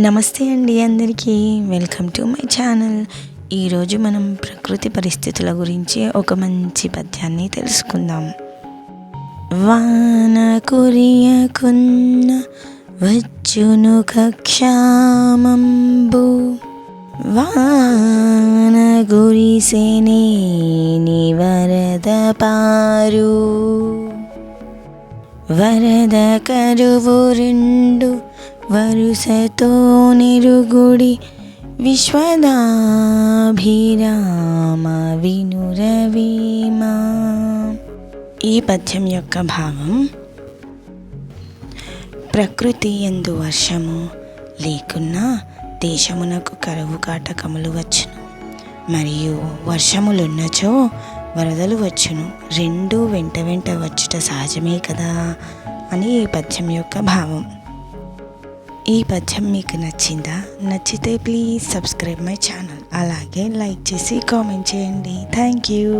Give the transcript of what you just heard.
నమస్తే అండి అందరికీ. Welcome to my channel. ఈరోజు మనం ప్రకృతి పరిస్థితుల గురించి ఒక మంచి పద్యాన్ని తెలుసుకుందాం. వాన కురియకున్న వచ్చును కక్షామంబు. వాన గురిసేనే వరద పారు. వరద కరువు రెండు వరుసతో నిరుగుడి విశ్వదాభిరామ వినురవీమా. ఈ పద్యం యొక్క భావం ప్రకృతి ఎందు వర్షము లేకున్నా దేశమునకు కరువు కాటకములు వచ్చును. మరియు వర్షములున్నచో వరదలు వచ్చును. రెండు వెంట వెంట వచ్చుట సహజమే కదా అని ఈ పద్యం యొక్క భావం. ఈ పద్యం మీకు నచ్చిందా? నచ్చితే ప్లీజ్ సబ్స్క్రైబ్ మై ఛానల్ అలాగే లైక్ చేసి కామెంట్ చేయండి. Thank you